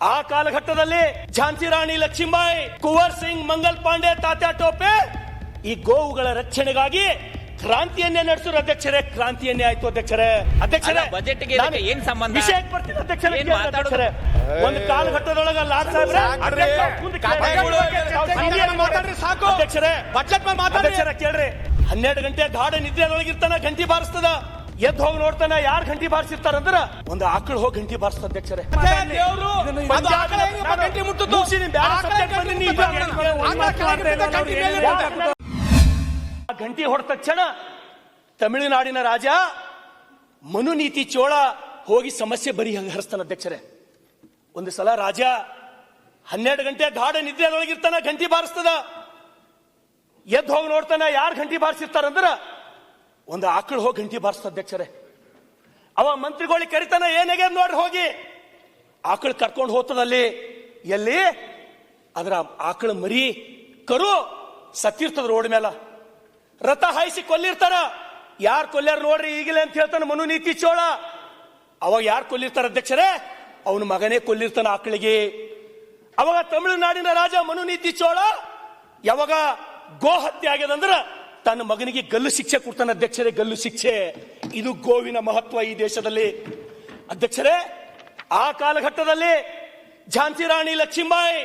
ಆ ಕಾಲಘಟ್ಟದಲ್ಲಿ ಝಾನ್ಸಿ ರಾಣಿ ಲಕ್ಷ್ಮೀಬಾಯಿ ಕುವರ್ ಸಿಂಗ್ ಮಂಗಲ್ ಪಾಂಡೆ ತಾತ್ಯಾ ಟೋಪೆ ಈ ಗೋವುಗಳ ರಕ್ಷಣೆಗಾಗಿ ಕ್ರಾಂತಿಯನ್ನೇ ನಡೆಸಿದ್ರು ಅಧ್ಯಕ್ಷರೇ ಕ್ರಾಂತಿಯನ್ನೇ ಆಯ್ತು ಅಧ್ಯಕ್ಷರೇ. ಅಧ್ಯಕ್ಷರೇ ಬಜೆಟ್ ಏನ್ ಸಂಬಂಧ? ವಿಷಯಕ್ಕೆ ಬರ್ತೀನಿ ಅಧ್ಯಕ್ಷರೇ ಮಾತಾಡೋದು? ಒಂದು ಕಾಲಘಟ್ಟದೊಳಗ ಲಾಡ್ ಸಾಹೇಬ್ರೆ ಮಾತಾಡ್ರಿ ಸಾಕು. ಅಧ್ಯಕ್ಷರೇ ಬಜೆಟ್. ಅಧ್ಯಕ್ಷರೇ ಕೇಳ್ರಿ. ಹನ್ನೆರಡು ಗಂಟೆ ಗಾಢ ನಿದ್ರೆಯೊಳಗಿರ್ತಾನ ಗಂಟಿ ಬಾರಿಸ್ತದ. ಎದ್ದು ಹೋಗಿ ನೋಡ್ತಾನೆ ಯಾರು ಗಂಟಿ ಬಾರಿಸಿರ್ತಾರಂದ್ರ? ಒಂದು ಆಕಳು ಹೋಗಿ ಗಂಟಿ ಬಾರಿಸ್ತ ಅಧ್ಯಕ್ಷರೇ. ಗಂಟಿ ಮಾತಾಡ್ತಾ ಗಂಟಿ ಹೊಡೆದ ತಕ್ಷಣ ತಮಿಳುನಾಡಿನ ರಾಜ ಮನುನೀತಿ ಚೋಳ ಹೋಗಿ ಸಮಸ್ಯೆ ಬರಿಹರಿಸ್ತಾನ ಅಧ್ಯಕ್ಷರೇ. ಒಂದು ಸಲ ರಾಜ ಹನ್ನೆರಡು ಗಂಟೆ ಗಾಢ ನಿದ್ರೆಯೊಳಗಿರ್ತಾನ ಗಂಟಿ ಬಾರಿಸ್ತದ. ಎದ್ದು ಹೋಗಿ ನೋಡ್ತಾನ ಯಾರು ಗಂಟಿ ಬಾರಿಸಿರ್ತಾರಂದ್ರ ಒಂದು ಆಕಳು ಹೋಗಿ ಗಂಟಿ ಬಾರಿಸ್ತ ಅಧ್ಯಕ್ಷರೇ. ಅವ ಮಂತ್ರಿಗಳಿಗೆ ಕರಿತಾನ ಏನಾಗ್ಯದ ನೋಡ್ರಿ ಹೋಗಿ. ಆಕಳು ಕರ್ಕೊಂಡು ಹೋಗ್ತದಲ್ಲಿ ಎಲ್ಲಿ? ಅದರ ಆಕಳ ಮರಿ ಕರು ಸತ್ತಿರ್ತದ ರೋಡ್ ಮೇಲ ರಥ ಹಾಯಿಸಿ ಕೊಲ್ಲಿರ್ತಾರ. ಯಾರು ಕೊಲ್ಲಾರ ನೋಡ್ರಿ ಈಗಲೇ ಅಂತ ಹೇಳ್ತಾನೆ ಮನುನೀತಿ ಚೋಳ. ಅವಾಗ ಯಾರು ಕೊಲ್ಲಿರ್ತಾರ ಅಧ್ಯಕ್ಷರೇ? ಅವನ ಮಗನೇ ಕೊಲ್ಲಿರ್ತಾನ ಆಕಳಿಗೆ. ಅವಾಗ ತಮಿಳುನಾಡಿನ ರಾಜ ಮನು ನೀತಿ ಚೋಳ. ಯಾವಾಗ ಗೋ ಹತ್ಯೆ ಆಗ್ಯದಂದ್ರ ತನ್ನ ಮಗನಿಗೆ ಗಲ್ಲು ಶಿಕ್ಷೆ ಕೊಡ್ತಾನೆ ಅಧ್ಯಕ್ಷರೇ ಗಲ್ಲು ಶಿಕ್ಷೆ ಇದು ಗೋವಿನ ಮಹತ್ವ ಈ ದೇಶದಲ್ಲಿ ಅಧ್ಯಕ್ಷರೇ ಆ ಕಾಲಘಟ್ಟದಲ್ಲಿ ಝಾನ್ಸಿ ರಾಣಿ ಲಕ್ಷ್ಮೀಬಾಯಿ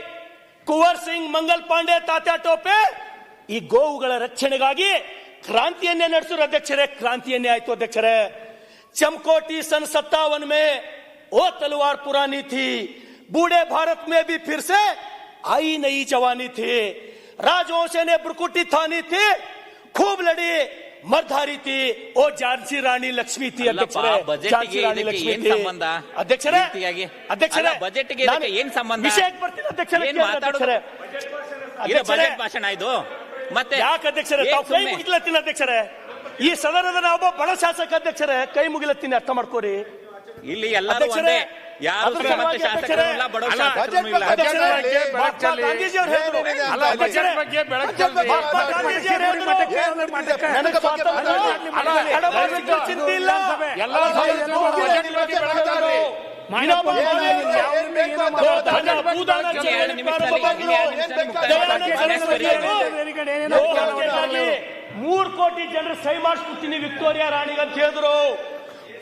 ಕುವರ್ ಸಿಂಗ್ ಮಂಗಲ್ ಪಾಂಡೆ ತಾತ್ಯಾ ಟೋಪೆ ಈ ಗೋವುಗಳ ರಕ್ಷಣೆಗಾಗಿ ಕ್ರಾಂತಿಯನ್ನೇ ನಡೆಸಿದ್ರು ಅಧ್ಯಕ್ಷರೇ ಕ್ರಾಂತಿಯನ್ನೇ ಆಯ್ತು ಅಧ್ಯಕ್ಷರೇ चमकोटी सन सत्तावन में वो तलवार पुरानी थी बूढ़े भारत में भी फिर से आई नई जवानी थी राजवंश ने ब्रुकुटी थानी थी खूब लड़ी मर्धारी थी ओ झांसी रानी लक्ष्मी थी ಅಲ್ಲಪ್ಪ, ಅಧ್ಯಕ್ಷರೇ ಬಜೆಟ್ಗೆ ಝಾನ್ಸಿ ರಾಣಿ ಇದಕ್ಕೆ ಲಕ್ಷ್ಮೀ ಏನ್ ಥी. ಸಂಬಂಧ? ಅಧ್ಯಕ್ಷರೇ ರೀತಿಯಾಗಿ. ಅಧ್ಯಕ್ಷರೇ ಅಲ್ಲ, ಬಜೆಟ್ಗೆ ಇದಕ್ಕೆ ನಾನು ಏನ್ ಸಂಬಂಧ? ವಿಷಯಕ್ಕೆ ಬರ್ತೀನಿ ಅಧ್ಯಕ್ಷರೇ ಏನ್ ಕೇಳಿ ಮಾತಾಡೋದು? ಅಧ್ಯಕ್ಷರೇ ಇದು ಅಧ್ಯಕ್ಷರೇ, ಬಜೆಟ್ ಭಾಷಣ ಇದು ಮತ್ತೆ ಯಾಕೆ ಅಧ್ಯಕ್ಷರೇ ಏನ್ ತಾವು ಕೈ ಸುಮ್ನೆ? ಮುಗಿಲತ್ತೀನಿ ಅಧ್ಯಕ್ಷರೇ ಈ ಸದನದ ಒಬ್ಬ ಬಡ ಶಾಸಕ ಅಧ್ಯಕ್ಷರೇ ಕೈ ಮುಗಿಲತ್ತೀನಿ ಅರ್ಥ ಮಾಡ್ಕೋರಿ ಇಲ್ಲಿ ಎಲ್ಲರೂ ಅಧ್ಯಕ್ಷರೇ, ಒಂದೇ ಯಾರು ಶ್ರೀಮಂತ ಶಾಸಕರು ಇಲ್ಲ ಬಡವ ಶಾಸಕರು. ಮೂರ್ ಕೋಟಿ ಜನರು ಸೈ ಮಾಡಿಸ್ಬಿಡ್ತೀನಿ ವಿಕ್ಟೋರಿಯಾ ರಾಣಿಗೆ ಅಂತ ಹೇಳಿದ್ರು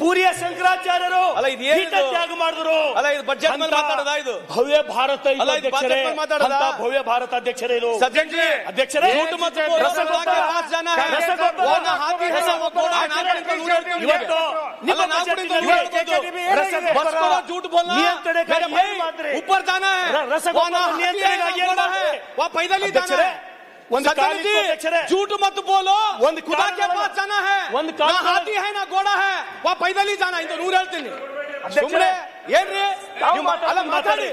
ಪೂರಿಯ ಶಂಕರಾಚಾರ್ಯರು ಅಲ್ಲ, ಇದು ಏನಿದು? ಹಿತ ತ್ಯಾಗ ಮಾಡಿದ್ರು ಅಲ್ಲ, ಇದು ಬಜೆಟ್ ಮೇಲೆ ಅಂತ ಮಾತಾಡೋದಾ ಇದು? ಭವ್ಯ ಭಾರತ ಇದು ಅಲ್ಲ, ಇದು ಅಧ್ಯಕ್ಷರೇ ಬಜೆಟ್ ಮೇಲೆ ಮಾತಾಡೋದಾ? ಅಂತ ಭವ್ಯ ಭಾರತ ಅಧ್ಯಕ್ಷರೇ ಇದು सज्जन जी ಅಧ್ಯಕ್ಷರೇ झूठ मत बोलो ರಸಗೊಬ್ಬರ के पास जाना है ರಸಗೊಬ್ಬರ वो ना हाथी है ना वो घोड़ा है ना बड़ी कोई उड़ती हुई ಇವತ್ತು ನಿಮ್ಮ ಅಲ್ಲ, ನಾವು ಬಜೆಟ್ ಕೂಡ ನಲ್ಲಿ ಇವತ್ತು ರಸಗೊಬ್ಬರ बस करो झूठ बोलना ನಿಯಂತ್ರಣಕ್ಕಾಗಿ मेरे ಏನ್ ಮಾಡಿದ್ರಿ? भाई ऊपर जाना है ರ- ರಸಗೊಬ್ಬರ वो ना हाथी है ನಿಯಂತ್ರಣಕ್ಕಾಗಿ ना ಏನ್ घोड़ा है ಮಾಡಿದ್ರಿ? वो पैदल ही जाना ಅಧ್ಯಕ್ಷರೇ, है ಒಂದು सज्जन ಕಾಲಿತ್ತು जी ಅಧ್ಯಕ್ಷರೇ. झूठ मत बोलो ಒಂದು खुदा के ಕಾಲಿತ್ತು पास जाना है ಒಂದು ना ಕಾಲಿತ್ತು हाथी है ना घोड़ा है वो पैदल ही जाना ಇಂದು ನೂರು ಹೇಳ್ತೀನಿ ಅಧ್ಯಕ್ಷರೇ, ಸುಮ್ಮನೆ ಏನ್ರಿ ತಾವು ನೀವು ಮಾತಾಡಿ, ಅಲ್ಲ ಮಾತಾಡಿ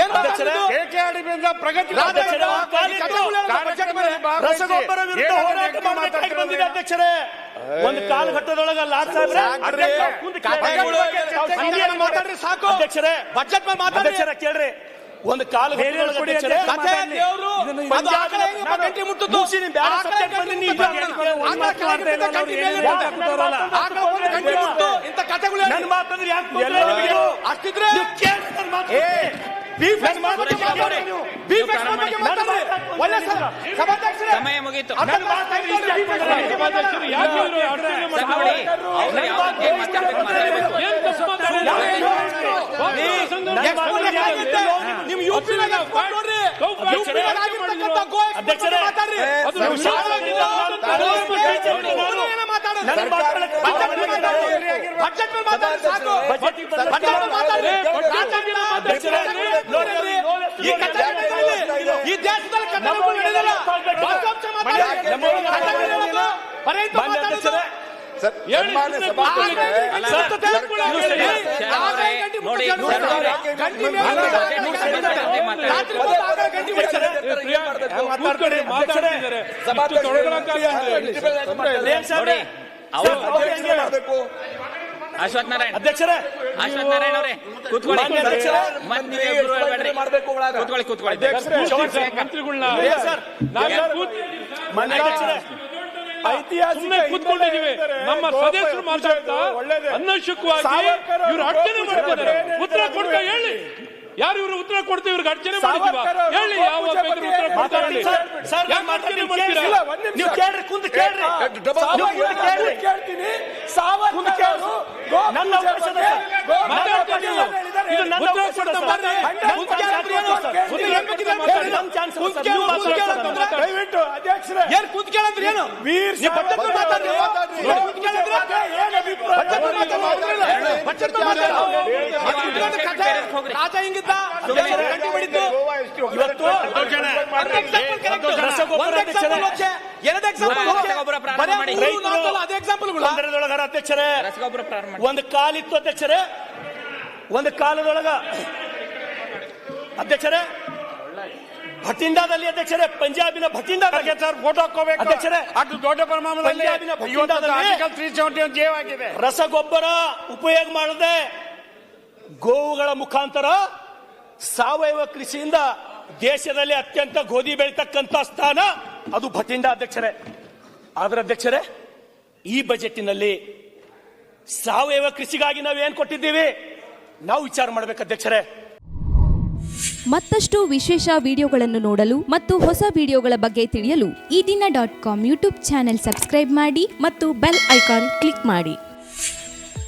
ಏನ್ ಅಧ್ಯಕ್ಷರೇ, ಮಾತಾಡಿದ್ದು ಪ್ರಗತಿ ಅಧ್ಯಕ್ಷರೇ, ಒಂದು ಕಾಲಿತ್ತು. ರಸಗೊಬ್ಬರ ವಿರುದ್ಧ ಹೋರಾಟ ಮಾಡಬೇಕಾಗಿ ಬಂದಿದೆ ಅಧ್ಯಕ್ಷರೇ ಒಂದು ಕಾಲಘಟ್ಟದೊಳಗ ಲಾಡ್ ಸಾಹೇಬ್ರೆ ಸಾಕ್ರಿ. ಅಧ್ಯಕ್ಷ, ಮುಂದೆ ಕೇಳಿ. ಕಥೆಗಳು ತಾವು ಸರಿಯಾಗಿ ಮಾತಾಡ್ರಿ ಸಾಕು. ಅಧ್ಯಕ್ಷರೇ ಬಜೆಟ್ ಮೇಲೆ ಮಾತಾಡ್ರಿ ಅಧ್ಯಕ್ಷರೇ ಕೇಳ್ರಿ ಒಂದು ಗಂಟಿ ಮುಟ್ಟು ಇಂಥ ಕಥೆಗಳು ಸಮಯ ಮುಗೀತು. ನಿಮ್ UP ನಾಗ export ಈ ದೇಶದಲ್ಲಿ ಕಥೆಗಳು ನಡೆದಿಲ್ಲ. ವಾಸ್ತವಾಂಶ ಮಾತಾಡಿ. ಕಥೆಗಳು ಹೇಳೋದು ಬರೀ ಅಶ್ವಥ್ ನಾರಾಯಣ್. ಅಧ್ಯಕ್ಷರೇ ಅಶ್ವಥ್ ನಾರಾಯಣ್ ಅವರೇ ಕೂತ್ಕೊಳ್ಳಿ. ಕೂತ್ಕೊಳ್ಳಿ ಸುಮ್ಮನೆ ಕೂತ್ಕೊಂಡಿದೀವಿ ನಮ್ಮ ಸದಸ್ಯರು ಮಾತಾಡ್ತಾ ಇವ್ರು ಮಾಡ್ತಾರೆ. ಉತ್ತರ ಕೊಡ್ತಾ ಹೇಳಿ. ಯಾರು ಇವರು ಉತ್ತರ ಕೊಡ್ತೀವಿ? ಇವ್ರಿಗೆ ಅರ್ಚನೆ ಮಾಡಿದೀವ ಹೇಳಿ ಯಾವ ಉತ್ತರ ಕೊಡ್ತಾರೆ ನೀವು ಕೇಳ್ರಿ ಕುಂತ ಕೇಳ್ರಿ. ಕೇಳ್ತೀನಿ. ಸಾವರ್ಕರ್ ನನ್ನ ಅವಕಾಶದ ದಯವಿಟ್ಟು ಅಧ್ಯಕ್ಷರೇ. ಏನ್ ಕೂತ್ ಕೇಳಂದ್ರಿ ಏನು? ವೀರ್ ಮಾತಾಡ್ರಿ. ಮಾತಾಡ್ರಿ. ಗೋಪೂಜೆ ಕೂತ್ ಕೇಳಂದ್ರೆ? ಏನ್ ಅಭಿಪ್ರಾಯ? ಮಾತಾಡ್ರಿ. ರಾಜ ಹಿಂಗಿದ್ದ? ಗಂಟೆ ಬಿಡಿದ್ದು. ಇವತ್ತು. ಎರಡ್ ನಾಲ್ಕಲ್ಲ, ಅದೇ ಎಕ್ಸಾಂಪಲ್ಗಳು ಅಧ್ಯಕ್ಷರೇ. ಒಂದು ಕಾಲಿತ್ತು ಅಧ್ಯಕ್ಷರೇ. ಒಂದು ಕಾಲದೊಳಗ ಅಧ್ಯಕ್ಷರೇ ಭಟಿಂಡಾದಲ್ಲಿ ಅಧ್ಯಕ್ಷರೇ ಪಂಜಾಬಿನ ಭಟಿಂಡಾದಲ್ಲಿ ಸರ್ ಫೋಟೋ ಹಾಕೋಬೇಕು ಅಧ್ಯಕ್ಷರೇ, ಅದು ದೊಡ್ಡ ಪ್ರಮಾಣದಲ್ಲಿ ರಸಗೊಬ್ಬರ ಉಪಯೋಗ ಮಾಡದೆ ಗೋವುಗಳ ಮುಖಾಂತರ ಸಾವಯವ ಕೃಷಿಯಿಂದ ದೇಶದಲ್ಲಿ ಅತ್ಯಂತ ಗೋಧಿ ಬೆಳೀತಕ್ಕಂಥ ಸ್ಥಾನ ಅದು ಭಟಿಂಡ ಅಧ್ಯಕ್ಷರೇ. ಆದ್ರೆ ಅಧ್ಯಕ್ಷರೇ, ಈ ಬಜೆಟ್ನಲ್ಲಿ ಸಾವಯವ ಕೃಷಿಗಾಗಿ ನಾವು ಏನ್ ಕೊಟ್ಟಿದ್ದೀವಿ? ನಾವು ವಿಚಾರ ಮಾಡ್ಬೇಕು ಅಧ್ಯಕ್ಷರೇ. ಮತ್ತಷ್ಟು ವಿಶೇಷ ವಿಡಿಯೋಗಳನ್ನು ನೋಡಲು ಮತ್ತು ಹೊಸ ವಿಡಿಯೋಗಳ ಬಗ್ಗೆ ತಿಳಿಯಲು Eedina dot com YouTube channel subscribe ಮಾಡಿ ಮತ್ತು ಬೆಲ್ ಐಕಾನ್ ಕ್ಲಿಕ್ ಮಾಡಿ.